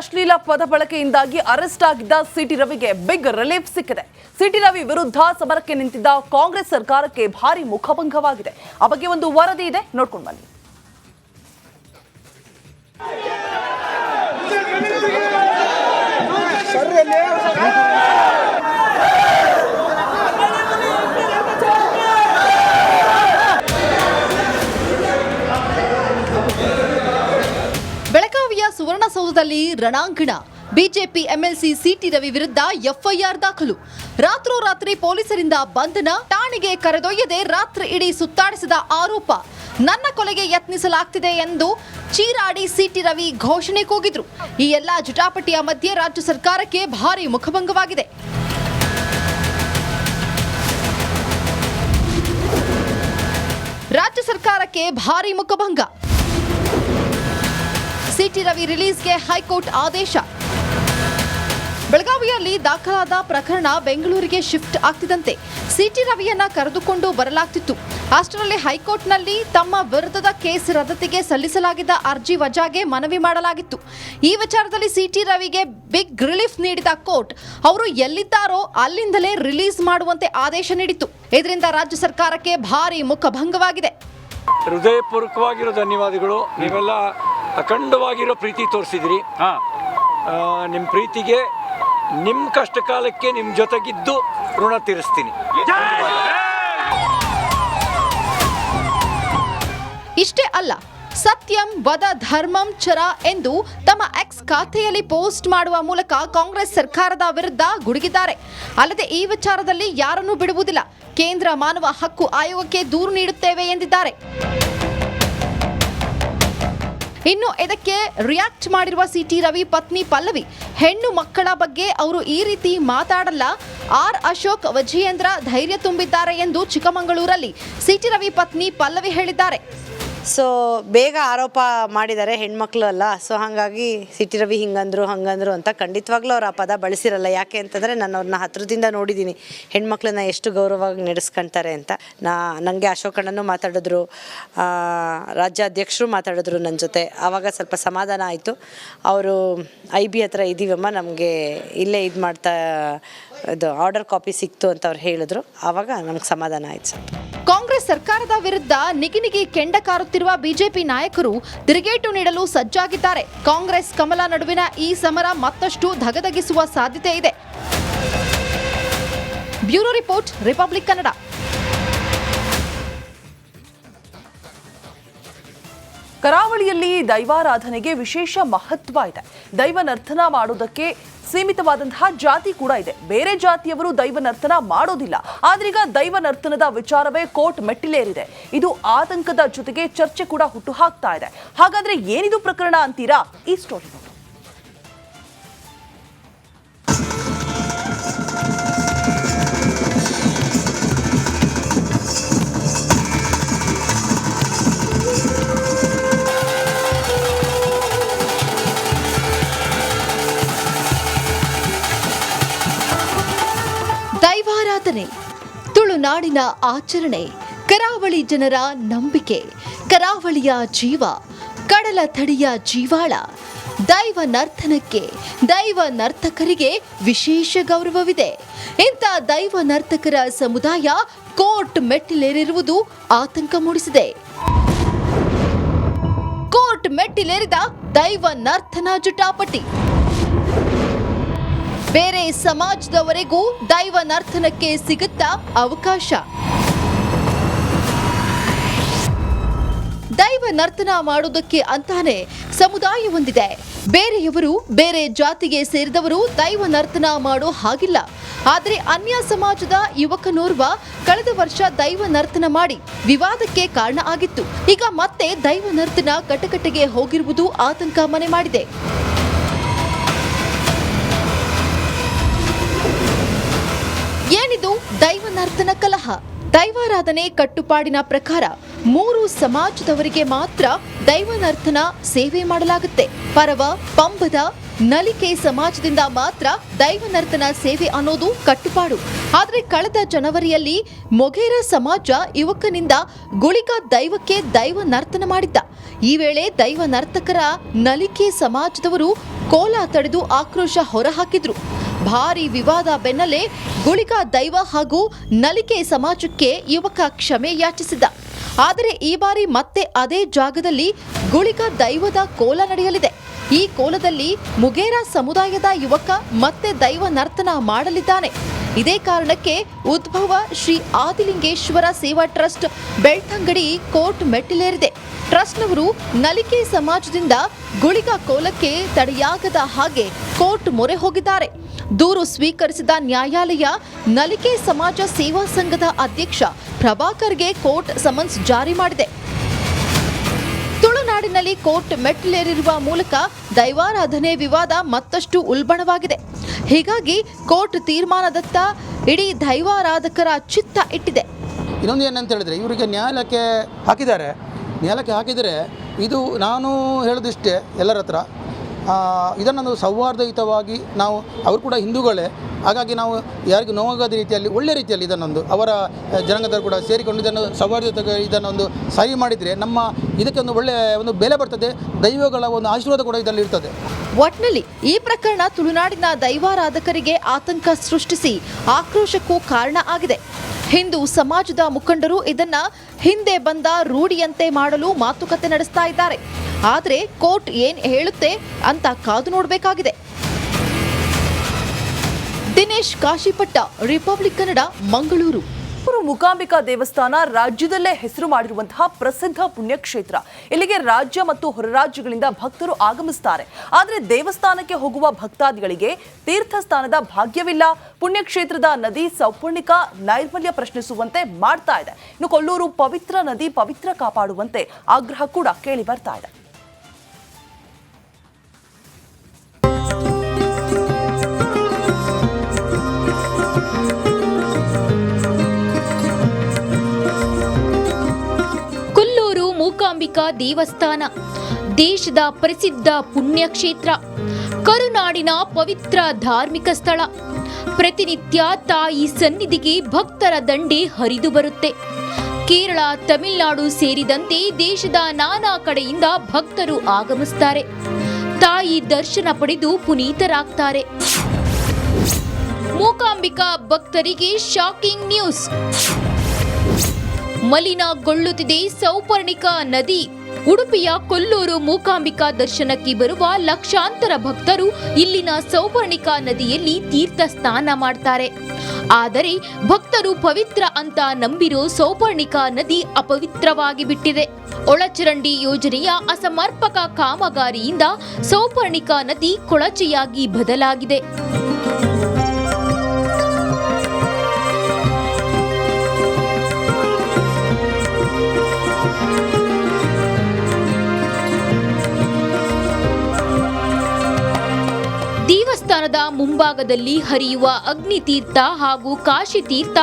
ಅಶ್ಲೀಲ ಪದ ಬಳಕೆಯಿಂದಾಗಿ ಅರೆಸ್ಟ್ ಆಗಿದ್ದ ಸಿಟಿ ರವಿಗೆ ಬಿಗ್ ರಿಲೀಫ್ ಸಿಕ್ಕಿದೆ. ಸಿಟಿ ರವಿ ವಿರುದ್ಧ ಸಮರಕ್ಕೆ ನಿಂತಿದ್ದ ಕಾಂಗ್ರೆಸ್ ಸರ್ಕಾರಕ್ಕೆ ಭಾರಿ ಮುಖಭಂಗವಾಗಿದೆ. ಆ ಬಗ್ಗೆ ಒಂದು ವರದಿ ಇದೆ. ನೋಡ್ಕೊಂಡು ಬನ್ನಿ. ಸುವರ್ಣಸೌಧದಲ್ಲಿ ರಣಾಂಗಣ. ಬಿಜೆಪಿ ಎಂಎಲ್ಸಿ ಸಿಟಿ ರವಿ ವಿರುದ್ಧ ಎಫ್ಐಆರ್ ದಾಖಲು. ರಾತ್ರೋರಾತ್ರಿ ಪೊಲೀಸರಿಂದ ಬಂಧನ, ಠಾಣೆಗೆ ಕರೆದೊಯ್ಯದೆ ರಾತ್ರಿ ಇಡೀ ಸುತ್ತಾಡಿಸಿದ ಆರೋಪ. ನನ್ನ ಕೊಲೆಗೆ ಯತ್ನಿಸಲಾಗ್ತಿದೆ ಎಂದು ಚೀರಾಡಿ ಸಿಟಿ ರವಿ ಘೋಷಣೆ ಕೂಗಿದ್ರು. ಈ ಎಲ್ಲಾ ಜಟಾಪಟಿಯ ಮಧ್ಯೆ ರಾಜ್ಯ ಸರ್ಕಾರಕ್ಕೆ ಭಾರಿ ಮುಖಭಂಗವಾಗಿದೆ. ರಾಜ್ಯ ಸರ್ಕಾರಕ್ಕೆ ಭಾರಿ ಮುಖಭಂಗ. ಸಿಟಿ ರವಿ ರಿಲೀಸ್ಗೆ ಹೈಕೋರ್ಟ್ ಆದೇಶ. ಬೆಳಗಾವಿಯಲ್ಲಿ ದಾಖಲಾದ ಪ್ರಕರಣ ಬೆಂಗಳೂರಿಗೆ ಶಿಫ್ಟ್ ಆಗ್ತಿದಂತೆ ಸಿಟಿ ರವಿಯನ್ನ ಕರೆದುಕೊಂಡು ಬರಲಾಗ್ತಿತ್ತು. ಅಷ್ಟರಲ್ಲಿ ಹೈಕೋರ್ಟ್ನಲ್ಲಿ ತಮ್ಮ ವಿರುದ್ಧದ ಕೇಸ್ ರದ್ದತಿಗೆ ಸಲ್ಲಿಸಲಾಗಿದ್ದ ಅರ್ಜಿ ವಜಾಗೆ ಮನವಿ ಮಾಡಲಾಗಿತ್ತು. ಈ ವಿಚಾರದಲ್ಲಿ ಸಿಟಿ ರವಿಗೆ ಬಿಗ್ ರಿಲೀಫ್ ನೀಡಿದ ಕೋರ್ಟ್, ಅವರು ಎಲ್ಲಿದ್ದಾರೋ ಅಲ್ಲಿಂದಲೇ ರಿಲೀಸ್ ಮಾಡುವಂತೆ ಆದೇಶ ನೀಡಿತ್ತು. ಇದರಿಂದ ರಾಜ್ಯ ಸರ್ಕಾರಕ್ಕೆ ಭಾರಿ ಮುಖಭಂಗವಾಗಿದೆ. ಹೃದಯಪೂರ್ವಕವಾಗಿರೋ ಧನ್ಯವಾದಗಳು. ನೀವೆಲ್ಲ ಅಖಂಡವಾಗಿರೋ ಪ್ರೀತಿ ತೋರಿಸಿದಿರಿ. ನಿಮ್ಮ ಪ್ರೀತಿಗೆ ನಿಮ್ಮ ಕಷ್ಟ ಕಾಲಕ್ಕೆ ನಿಮ್ಮ ಜೊತೆಗಿದ್ದು ಋಣ ತೀರಿಸ್ತೀನಿ. ಇಷ್ಟೇ ಅಲ್ಲ ಸತ್ಯಂ ವದ ಧರ್ಮಂ ಚರ ಎಂದು ತಮ್ಮ ಎಕ್ಸ್ ಖಾತೆಯಲ್ಲಿ ಪೋಸ್ಟ್ ಮಾಡುವ ಮೂಲಕ ಕಾಂಗ್ರೆಸ್ ಸರ್ಕಾರದ ವಿರುದ್ಧ ಗುಡುಗಿದ್ದಾರೆ. ಅಲ್ಲದೆ ಈ ವಿಚಾರದಲ್ಲಿ ಯಾರನ್ನೂ ಬಿಡುವುದಿಲ್ಲ. ಕೇಂದ್ರ ಮಾನವ ಹಕ್ಕು ಆಯೋಗಕ್ಕೆ ದೂರು ನೀಡುತ್ತೇವೆ ಎಂದಿದ್ದಾರೆ. ಇನ್ನು ಇದಕ್ಕೆ ರಿಯಾಕ್ಟ್ ಮಾಡಿರುವ ಸಿಟಿ ರವಿ, ಪತ್ನಿ ಪಲ್ಲವಿ. ಹೆಣ್ಣು ಮಕ್ಕಳ ಬಗ್ಗೆ ಅವರು ಈ ರೀತಿ ಮಾತಾಡಲ್ಲ. ಆರ್ ಅಶೋಕ್ ವಿಜಯೇಂದ್ರ ಧೈರ್ಯ ತುಂಬಿದ್ದಾರೆ ಎಂದು ಚಿಕ್ಕಮಗಳೂರಲ್ಲಿ ಸಿಟಿ ರವಿ, ಪತ್ನಿ ಪಲ್ಲವಿ ಹೇಳಿದ್ದಾರೆ. ಸೊ ಬೇಗ ಆರೋಪ ಮಾಡಿದ್ದಾರೆ ಹೆಣ್ಮಕ್ಳು ಅಲ್ಲ ಸೊ ಹಾಗಾಗಿ ಸಿಟಿ ರವಿ ಹಿಂಗಂದ್ರು, ಹಂಗಂದ್ರು ಅಂತ ಖಂಡಿತವಾಗ್ಲೂ ಅವ್ರು ಆ ಪದ ಬಳಸಿರಲ್ಲ. ಯಾಕೆ ಅಂತಂದರೆ ನಾನು ಅವ್ರನ್ನ ಹತ್ರದಿಂದ ನೋಡಿದ್ದೀನಿ. ಹೆಣ್ಮಕ್ಳನ್ನ ಎಷ್ಟು ಗೌರವವಾಗಿ ನಡೆಸ್ಕೊಂತಾರೆ ಅಂತ. ನಾ ನನಗೆ ಅಶೋಕಣ್ಣನೂ ಮಾತಾಡಿದ್ರು ರಾಜ್ಯಾಧ್ಯಕ್ಷರು ಮಾತಾಡಿದ್ರು ನನ್ನ ಜೊತೆ. ಆವಾಗ ಸ್ವಲ್ಪ ಸಮಾಧಾನ ಆಯಿತು. ಅವರು ಐ ಬಿ ಹತ್ರ ಇದ್ದೀವಮ್ಮ ನಮಗೆ ಇಲ್ಲೇ ಇದು ಮಾಡ್ತಾ ಇದು ಆರ್ಡರ್ ಕಾಪಿ ಸಿಕ್ತು ಅಂತ ಅವ್ರು ಹೇಳಿದ್ರು. ಆವಾಗ ನಮ್ಗೆ ಸಮಾಧಾನ ಆಯ್ತು ಸರ್. ಕಾಂಗ್ರೆಸ್ ಸರ್ಕಾರದ ವಿರುದ್ಧ ನಿಗಿನಿಗಿ ಕೆಂಡ ಕಾರುತ್ತಿರುವ ಬಿಜೆಪಿ ನಾಯಕರು ತಿರುಗೇಟು ನೀಡಲು ಸಜ್ಜಾಗಿದ್ದಾರೆ. ಕಾಂಗ್ರೆಸ್ ಕಮಲ ನಡುವಿನ ಈ ಸಮರ ಮತ್ತಷ್ಟು ಧಗಧಗಿಸುವ ಸಾಧ್ಯತೆ ಇದೆ. Bureau report, Republic Kannada. ಕರಾವಳಿಯಲ್ಲಿ ದೈವಾರಾಧನೆಗೆ ವಿಶೇಷ ಮಹತ್ವ ಇದೆ. ದೈವ ನರ್ತನ ಮಾಡೋದಕ್ಕೆ ಸೀಮಿತವಾದಂತಹ ಜಾತಿ ಕೂಡ ಇದೆ. ಬೇರೆ ಜಾತಿಯವರು ದೈವ ನರ್ತನ ಮಾಡೋದಿಲ್ಲ. ಆದ್ರೀಗ ದೈವ ನರ್ತನದ ವಿಚಾರವೇ ಕೋರ್ಟ್ ಮೆಟ್ಟಿಲೇರಿದೆ. ಇದು ಆತಂಕದ ಜೊತೆಗೆ ಚರ್ಚೆ ಕೂಡ ಹುಟ್ಟು ಹಾಕ್ತಾ ಇದೆ. ಹಾಗಾದ್ರೆ ಏನಿದು ಪ್ರಕರಣ ಅಂತೀರಾ? ಈ ಸ್ಟೋರಿ ತುಳುನಾಡಿನ ಆಚರಣೆ, ಕರಾವಳಿ ಜನರ ನಂಬಿಕೆ, ಕರಾವಳಿಯ ಜೀವ, ಕಡಲ ತಡಿಯ ಜೀವಾಳ, ದೈವ ನರ್ತನಕ್ಕೆ, ದೈವ ನರ್ತಕರಿಗೆ ವಿಶೇಷ ಗೌರವವಿದೆ. ಇಂಥ ದೈವ ನರ್ತಕರ ಸಮುದಾಯ ಕೋರ್ಟ್ ಮೆಟ್ಟಿಲೇರಿರುವುದು ಆತಂಕ ಮೂಡಿಸಿದೆ. ಕೋರ್ಟ್ ಮೆಟ್ಟಿಲೇರಿದ ದೈವ ನರ್ತನ ಜಟಾಪಟಿ. ಬೇರೆ ಸಮಾಜದವರೆಗೂ ದೈವ ನರ್ತನಕ್ಕೆ ಸಿಗುತ್ತಾ ಅವಕಾಶ? ದೈವ ನರ್ತನ ಮಾಡುವುದಕ್ಕೆ ಅಂತಾನೆ ಸಮುದಾಯ ಹೊಂದಿದೆ. ಬೇರೆಯವರು ಬೇರೆ ಜಾತಿಗೆ ಸೇರಿದವರು ದೈವ ನರ್ತನ ಮಾಡೋ ಹಾಗಿಲ್ಲ. ಆದರೆ ಅನ್ಯ ಸಮಾಜದ ಯುವಕನೋರ್ವ ಕಳೆದ ವರ್ಷ ದೈವ ನರ್ತನ ಮಾಡಿ ವಿವಾದಕ್ಕೆ ಕಾರಣ ಆಗಿತ್ತು. ಈಗ ಮತ್ತೆ ದೈವ ನರ್ತನ ಕಟಕಟೆಗೆ ಹೋಗಿರುವುದು ಆತಂಕ ಮನೆ ಮಾಡಿದೆ. ದೈವ ನರ್ತನ ಕಲಹ. ದೈವಾರಾಧನೆ ಕಟ್ಟುಪಾಡಿನ ಪ್ರಕಾರ ಮೂರು ಸಮಾಜದವರಿಗೆ ಮಾತ್ರ ದೈವ ನರ್ತನ ಸೇವೆ ಮಾಡಲಾಗುತ್ತೆ. ಪರವ, ಪಂಬದ, ನಲಿಕೆ ಸಮಾಜದಿಂದ ಮಾತ್ರ ದೈವ ನರ್ತನ ಸೇವೆ ಅನ್ನೋದು ಕಟ್ಟುಪಾಡು. ಆದರೆ ಕಳೆದ ಜನವರಿಯಲ್ಲಿ ಮೊಘೇರ ಸಮಾಜ ಯುವಕನಿಂದ ಗುಳಿಕ ದೈವಕ್ಕೆ ದೈವ ನರ್ತನ ಮಾಡಿದ್ದ. ಈ ವೇಳೆ ದೈವ ನರ್ತಕರ ನಲಿಕೆ ಸಮಾಜದವರು ಕೋಲ ತಡೆದು ಆಕ್ರೋಶ ಹೊರಹಾಕಿದ್ರು. ಭಾರಿ ವಿವಾದ ಬೆನ್ನಲ್ಲೇ ಗುಳಿಕ ದೈವ ಹಾಗೂ ನಲಿಕೆ ಸಮಾಜಕ್ಕೆ ಯುವಕ ಕ್ಷಮೆ ಯಾಚಿಸಿದ್ದ. ಆದರೆ ಈ ಬಾರಿ ಮತ್ತೆ ಅದೇ ಜಾಗದಲ್ಲಿ ಗುಳಿಕ ದೈವದ ಕೋಲ ನಡೆಯಲಿದೆ. ಈ ಕೋಲದಲ್ಲಿ ಮುಗೇರ ಸಮುದಾಯದ ಯುವಕ ಮತ್ತೆ ದೈವ ನರ್ತನ ಮಾಡಲಿದ್ದಾನೆ. ಇದೇ ಕಾರಣಕ್ಕೆ ಉದ್ಭವ ಶ್ರೀ ಆದಿಲಿಂಗೇಶ್ವರ ಸೇವಾ ಟ್ರಸ್ಟ್ ಬೆಳ್ತಂಗಡಿ ಕೋರ್ಟ್ ಮೆಟ್ಟಿಲೇರಿದೆ. ಟ್ರಸ್ಟ್ನವರು ನಲಿಕೆ ಸಮಾಜದಿಂದ ಗುಳಿಗ ಕೋಲಕ್ಕೆ ತಡೆಯಾಗದ ಹಾಗೆ ಕೋರ್ಟ್ ಮೊರೆ ಹೋಗಿದ್ದಾರೆ. ದೂರು ಸ್ವೀಕರಿಸಿದ ನ್ಯಾಯಾಲಯ ನಲಿಕೆ ಸಮಾಜ ಸೇವಾ ಸಂಘದ ಅಧ್ಯಕ್ಷ ಪ್ರಭಾಕರ್ಗೆ ಕೋರ್ಟ್ ಸಮನ್ಸ್ ಜಾರಿ ಮಾಡಿದೆ. ತುಳುನಾಡಿನಲ್ಲಿ ಕೋರ್ಟ್ ಮೆಟ್ಟಿಲೇರಿರುವ ಮೂಲಕ ದೈವಾರಾಧನೆ ವಿವಾದ ಮತ್ತಷ್ಟು ಉಲ್ಬಣವಾಗಿದೆ. ಹೀಗಾಗಿ ಕೋರ್ಟ್ ತೀರ್ಮಾನದತ್ತ ಇಡೀ ದೈವಾರಾಧಕರ ಚಿತ್ತ ಇಟ್ಟಿದೆ. ಇನ್ನೊಂದು ಏನಂತ ಹೇಳಿದ್ರೆ, ಇವರಿಗೆ ನ್ಯಾಯಾಲಯಕ್ಕೆ ಹಾಕಿದ್ದಾರೆ. ನ್ಯಾಯಾಲಯಕ್ಕೆ ಹಾಕಿದರೆ ಇದು ನಾನು ಹೇಳೋದಿಷ್ಟೇ ಎಲ್ಲರ ಹತ್ರ. ಇದನ್ನೊಂದು ಸೌಹಾರ್ದಯುತವಾಗಿ ನಾವು, ಅವರು ಕೂಡ ಹಿಂದೂಗಳೇ, ಹಾಗಾಗಿ ನಾವು ಯಾರಿಗೂ ನೋವಾಗದ ರೀತಿಯಲ್ಲಿ, ಒಳ್ಳೆ ರೀತಿಯಲ್ಲಿ ಇದನ್ನೊಂದು, ಅವರ ಜನಾಂಗದವರು ಕೂಡ ಸೇರಿಕೊಂಡು ಇದನ್ನು ಸೌಹಾರ್ದಯುತ ಇದನ್ನೊಂದು ಸಹಿ ಮಾಡಿದರೆ ನಮ್ಮ ಇದಕ್ಕೆ ಒಂದು ಒಳ್ಳೆಯ ಒಂದು ಬೆಲೆ ಬರ್ತದೆ, ದೈವಗಳ ಒಂದು ಆಶೀರ್ವಾದ ಕೂಡ ಇದರಲ್ಲಿ ಇರ್ತದೆ. ಒಟ್ನಲ್ಲಿ ಈ ಪ್ರಕರಣ ತುಳುನಾಡಿನ ದೈವಾರಾಧಕರಿಗೆ ಆತಂಕ ಸೃಷ್ಟಿಸಿ ಆಕ್ರೋಶಕ್ಕೂ ಕಾರಣ ಆಗಿದೆ. ಹಿಂದೂ ಸಮಾಜದ ಮುಖಂಡರು ಇದನ್ನ ಹಿಂದೆ ಬಂದ ರೂಢಿಯಂತೆ ಮಾಡಲು ಮಾತುಕತೆ ನಡೆಸ್ತಾ ಇದ್ದಾರೆ. ಆದರೆ ಕೋರ್ಟ್ ಏನು ಹೇಳುತ್ತೆ ಅಂತ ಕಾದು ನೋಡಬೇಕಾಗಿದೆ. ದಿನೇಶ್ ಕಾಶಿಪಟ್ಟ, ರಿಪಬ್ಲಿಕ್ ಕನ್ನಡ, ಮಂಗಳೂರು. ಮೂಕಾಂಬಿಕಾ ದೇವಸ್ಥಾನ ರಾಜ್ಯದಲ್ಲೇ ಹೆಸರು ಮಾಡಿರುವಂತಹ ಪ್ರಸಿದ್ಧ ಪುಣ್ಯಕ್ಷೇತ್ರ. ಇಲ್ಲಿಗೆ ರಾಜ್ಯ ಮತ್ತು ಹೊರ ರಾಜ್ಯಗಳಿಂದ ಭಕ್ತರು ಆಗಮಿಸುತ್ತಾರೆ ಆದರೆ ದೇವಸ್ಥಾನಕ್ಕೆ ಹೋಗುವ ಭಕ್ತಾದಿಗಳಿಗೆ ತೀರ್ಥಸ್ಥಾನದ ಭಾಗ್ಯವಿಲ್ಲ. ಪುಣ್ಯಕ್ಷೇತ್ರದ ನದಿ ಸೌಪರ್ಣಿಕ ನೈರ್ಮಲ್ಯ ಪ್ರಶ್ನಿಸುವಂತೆ ಮಾಡ್ತಾ ಇದೆ. ಇನ್ನು ಕೊಲ್ಲೂರು ಪವಿತ್ರ ನದಿ ಪವಿತ್ರ ಕಾಪಾಡುವಂತೆ ಆಗ್ರಹ ಕೂಡ ಕೇಳಿ ಬರ್ತಾ ಇದೆ. ಮೂಕಾಂಬಿಕಾ ದೇವಸ್ಥಾನ, ದೇಶದ ಪ್ರಸಿದ್ಧ ಪುಣ್ಯಕ್ಷೇತ್ರ, ಕರುನಾಡಿನ ಪವಿತ್ರ ಧಾರ್ಮಿಕ ಸ್ಥಳ. ಪ್ರತಿನಿತ್ಯ ತಾಯಿ ಸನ್ನಿಧಿಗೆ ಭಕ್ತರ ದಂಡೆ ಹರಿದು ಬರುತ್ತೆ. ಕೇರಳ, ತಮಿಳುನಾಡು ಸೇರಿದಂತೆ ದೇಶದ ನಾನಾ ಕಡೆಯಿಂದ ಭಕ್ತರು ಆಗಮಿಸುತ್ತಾರೆ ತಾಯಿ ದರ್ಶನ ಪಡೆದು ಪುನೀತರಾಗ್ತಾರೆ. ಮೂಕಾಂಬಿಕಾ ಭಕ್ತರಿಗೆ ಶಾಕಿಂಗ್ ನ್ಯೂಸ್ ಮಲಿನಗೊಳ್ಳುತ್ತಿದೆ. ಸೌಪರ್ಣಿಕಾ ನದಿ, ಉಡುಪಿಯ ಕೊಲ್ಲೂರು ಮೂಕಾಂಬಿಕಾ ದರ್ಶನಕ್ಕೆ ಬರುವ ಲಕ್ಷಾಂತರ ಭಕ್ತರು ಇಲ್ಲಿನ ಸೌಪರ್ಣಿಕಾ ನದಿಯಲ್ಲಿ ತೀರ್ಥ ಸ್ನಾನ ಮಾಡ್ತಾರೆ. ಆದರೆ ಭಕ್ತರು ಪವಿತ್ರ ಅಂತ ನಂಬಿರೋ ಸೌಪರ್ಣಿಕಾ ನದಿ ಅಪವಿತ್ರವಾಗಿ ಬಿಟ್ಟಿದೆ. ಒಳಚರಂಡಿ ಯೋಜನೆಯ ಅಸಮರ್ಪಕ ಕಾಮಗಾರಿಯಿಂದ ಸೌಪರ್ಣಿಕಾ ನದಿ ಕೊಳಚೆಯಾಗಿ ಬದಲಾಗಿದೆ. ಮುಂಭಾಗದಲ್ಲಿ ಹರಿಯುವ ಅಗ್ನಿತೀರ್ಥ ಹಾಗೂ ಕಾಶಿ ತೀರ್ಥ